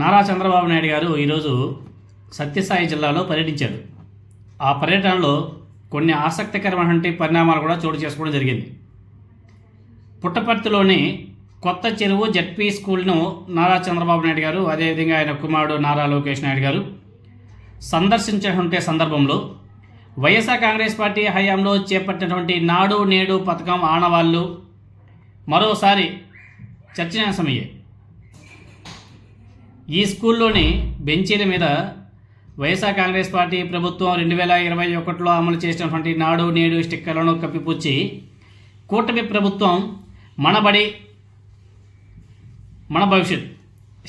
నారా చంద్రబాబు నాయుడు గారు ఈరోజు సత్యసాయి జిల్లాలో పర్యటించారు. ఆ పర్యటనలో కొన్ని ఆసక్తికరమైనటువంటి పరిణామాలు కూడా చోటు చేసుకోవడం జరిగింది. పుట్టపర్తిలోని కొత్త చెరువు జడ్పీ స్కూల్ను నారా చంద్రబాబు నాయుడు గారు అదేవిధంగా ఆయన కుమారుడు నారా లోకేష్ నాయుడు గారు సందర్శించినటువంటి సందర్భంలో వైఎస్ఆర్ కాంగ్రెస్ పార్టీ హయాంలో చేపట్టినటువంటి నాడు నేడు పథకం ఆనవాళ్ళు మరోసారి చర్చనీయాంశమయ్యాయి. ఈ స్కూల్లోని బెంచీల మీద వైఎస్ఆర్ కాంగ్రెస్ పార్టీ ప్రభుత్వం రెండు వేల ఇరవై ఒకటిలో అమలు చేసినటువంటి నాడు నేడు స్టిక్కర్లను కప్పిపుచ్చి కూటమి ప్రభుత్వం మనబడి మన భవిష్యత్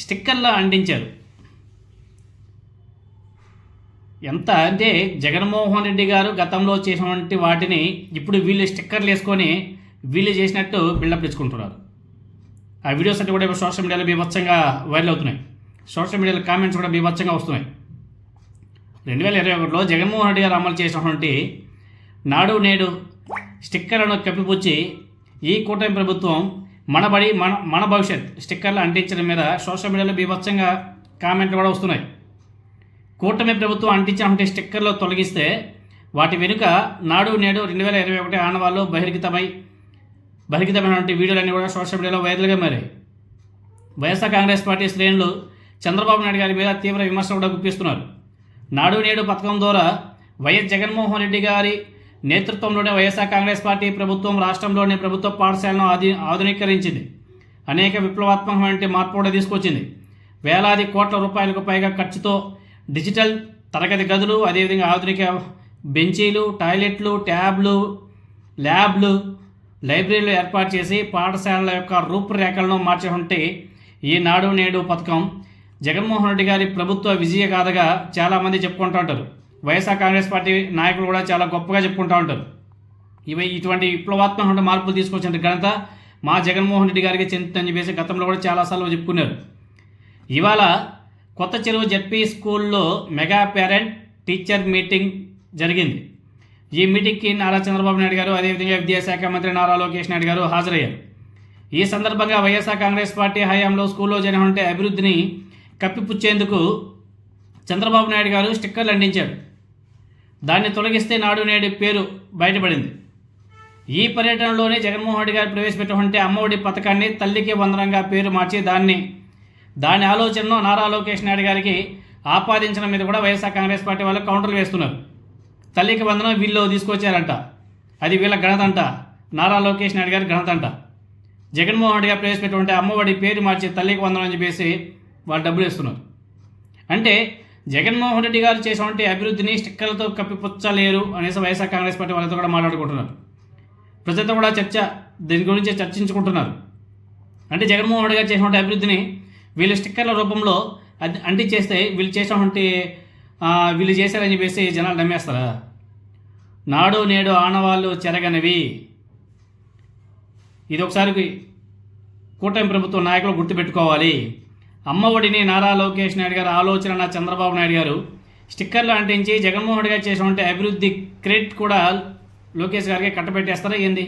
స్టిక్కర్లు అంటించారు. ఎంత అంటే జగన్మోహన్ రెడ్డి గారు గతంలో చేసినటువంటి వాటిని ఇప్పుడు వీళ్ళు స్టిక్కర్లు వేసుకొని వీళ్ళు చేసినట్టు బిల్డప్ ఇచ్చుకుంటున్నారు ఆ వీడియోస్ అన్ని కూడా ఇప్పుడు సోషల్ మీడియాలో బీభత్సంగా వైరల్ అవుతున్నాయి. సోషల్ మీడియాలో కామెంట్స్ కూడా బీభత్సంగా వస్తున్నాయి. రెండు వేల ఇరవై ఒకటిలో జగన్మోహన్ రెడ్డి గారు అమలు చేసినటువంటి నాడు నేడు స్టిక్కర్లను కప్పిపుచ్చి ఈ కూటమి ప్రభుత్వం మనబడి మన మన భవిష్యత్ స్టిక్కర్లు అంటించడం మీద సోషల్ మీడియాలో బీభత్సంగా కామెంట్లు కూడా వస్తున్నాయి. కూటమి ప్రభుత్వం అంటించినటువంటి స్టిక్కర్లు తొలగిస్తే వాటి వెనుక నాడు నేడు రెండు వేల ఇరవై ఒకటి ఆనవాళ్ళు బహిర్గతమై బహిర్గతమైనటువంటి వీడియోలన్నీ కూడా సోషల్ మీడియాలో వైరల్గా మారాయి. వైఎస్ఆర్ కాంగ్రెస్ పార్టీ శ్రేణులు చంద్రబాబు నాయుడు గారి మీద తీవ్ర విమర్శలు కూడా గుప్పిస్తున్నారు. నాడు నేడు పథకం ద్వారా వైఎస్ జగన్మోహన్ రెడ్డి గారి నేతృత్వంలోనే వైఎస్ఆర్ కాంగ్రెస్ పార్టీ ప్రభుత్వం రాష్ట్రంలోని ప్రభుత్వ పాఠశాలను ఆధి ఆధునీకరించింది. అనేక విప్లవాత్మకమైన మార్పు కూడా తీసుకొచ్చింది. వేలాది కోట్ల రూపాయలకు పైగా ఖర్చుతో డిజిటల్ తరగతి గదులు అదేవిధంగా ఆధునిక బెంచీలు టాయిలెట్లు ట్యాబ్లు ల్యాబ్లు లైబ్రరీలు ఏర్పాటు చేసి పాఠశాలల యొక్క రూపురేఖలను మార్చినటువంటి ఈ నేడు పథకం జగన్మోహన్ రెడ్డి గారి ప్రభుత్వ విజయ గాథగా చాలామంది చెప్పుకుంటూ ఉంటారు. వైఎస్ఆర్ కాంగ్రెస్ పార్టీ నాయకులు కూడా చాలా గొప్పగా చెప్పుకుంటూ ఉంటారు. ఇవి ఇటువంటి విప్లవాత్మకమైన మార్పులు తీసుకొచ్చిన ఘనత మా జగన్మోహన్ రెడ్డి గారికి చెందుతుందని చెప్పేసి గతంలో కూడా చాలాసార్లు చెప్పుకున్నారు. ఇవాళ కొత్త చెరువు జడ్పీ స్కూల్లో మెగా పేరెంట్ టీచర్ మీటింగ్ జరిగింది. ఈ మీటింగ్కి నారా చంద్రబాబు నాయుడు గారు అదేవిధంగా విద్యాశాఖ మంత్రి నారా లోకేష్ నాయుడు గారు హాజరయ్యారు. ఈ సందర్భంగా వైఎస్ఆర్ కాంగ్రెస్ పార్టీ హయాంలో స్కూల్లో జరిగిన అభివృద్ధిని కప్పిపుచ్చేందుకు చంద్రబాబు నాయుడు గారు స్టిక్కర్లు అంటించాడు. దాన్ని తొలగిస్తే నాడు నేడు పేరు బయటపడింది. ఈ పర్యటనలోనే జగన్మోహన్ రెడ్డి గారు ప్రవేశపెట్టినటువంటి అమ్మఒడి పథకాన్ని తల్లికి వందనంగా పేరు మార్చి దాన్ని దాని ఆలోచనను నారా లోకేష్ నాయుడు గారికి ఆపాదించడం మీద కూడా వైఎస్ఆర్ కాంగ్రెస్ పార్టీ వాళ్ళు కౌంటర్లు వేస్తున్నారు. తల్లికి వందనం వీళ్ళు తీసుకొచ్చారంట. అది వీళ్ళ ఘనత అంట నారా లోకేష్ నాయుడు గారి ఘనత అంట జగన్మోహన్ రెడ్డి గారు ప్రవేశపెట్టినటువంటి అమ్మఒడి పేరు మార్చి తల్లికి వందనం అని చెప్పేసి డబ్బులు ఇస్తున్నారు అంటే జగన్మోహన్ రెడ్డి గారు చేసినటువంటి అభివృద్ధిని స్టిక్కర్లతో కప్పిపుచ్చలేరు అనేసి వైఎస్ఆర్ కాంగ్రెస్ పార్టీ వాళ్ళతో కూడా మాట్లాడుకుంటున్నారు. ప్రజలతో కూడా చర్చ దీని గురించి చర్చించుకుంటున్నారు. అంటే జగన్మోహన్ రెడ్డి గారు చేసినటువంటి అభివృద్ధిని వీళ్ళు స్టిక్కర్ల రూపంలో అది అంటించేస్తే వీళ్ళు చేసినటువంటి వీళ్ళు చేశారని చెప్పేసి జనాలు నమ్మేస్తారా? నాడు నేడు ఆనవాళ్ళు చెరగనివి. ఇది ఒకసారి కూటమి ప్రభుత్వ నాయకులు గుర్తుపెట్టుకోవాలి. అమ్మఒడిని నారా లోకేష్ నాయుడు గారు ఆలోచన చంద్రబాబు నాయుడు గారు స్టిక్కర్లు అంటించి జగన్మోహన్ రెడ్డి గారు చేసినటువంటి అభివృద్ధి క్రెడిట్ కూడా లోకేష్ గారికి కట్టబెట్టేస్తారా ఏంది?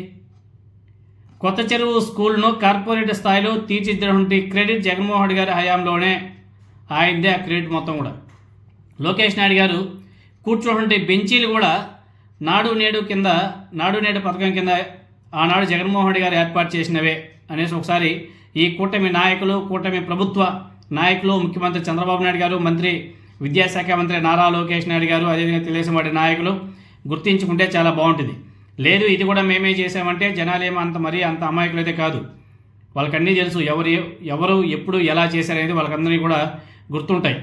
కొత్త చెరువు స్కూల్ను కార్పొరేట్ స్థాయిలో తీర్చిదిద్దినటువంటి క్రెడిట్ జగన్మోహన్ రెడ్డి గారి హయాంలోనే ఆయనదే ఆ క్రెడిట్ మొత్తం కూడా. లోకేష్ నాయుడు గారు కూర్చున్నటువంటి బెంచీలు కూడా నాడు నేడు కింద నాడు నేడు పథకం కింద ఆనాడు జగన్మోహన్ రెడ్డి గారు ఏర్పాటు చేసినవే అనేసి ఒకసారి ఈ కూటమి నాయకులు కూటమి ప్రభుత్వ నాయకులు ముఖ్యమంత్రి చంద్రబాబు నాయుడు గారు మంత్రి విద్యాశాఖ మంత్రి నారా లోకేష్ నాయుడు గారు అదేవిధంగా తెలుగుదేశం పార్టీ నాయకులు గుర్తించుకుంటే చాలా బాగుంటుంది. లేదు ఇది కూడా మేమే చేసామంటే ఏమో అంత మరీ అంత అమాయకులు అయితే కాదు. వాళ్ళకన్నీ తెలుసు ఎవరు ఎవరు ఎప్పుడు ఎలా చేశారనేది వాళ్ళకందరినీ కూడా గుర్తుంటాయి.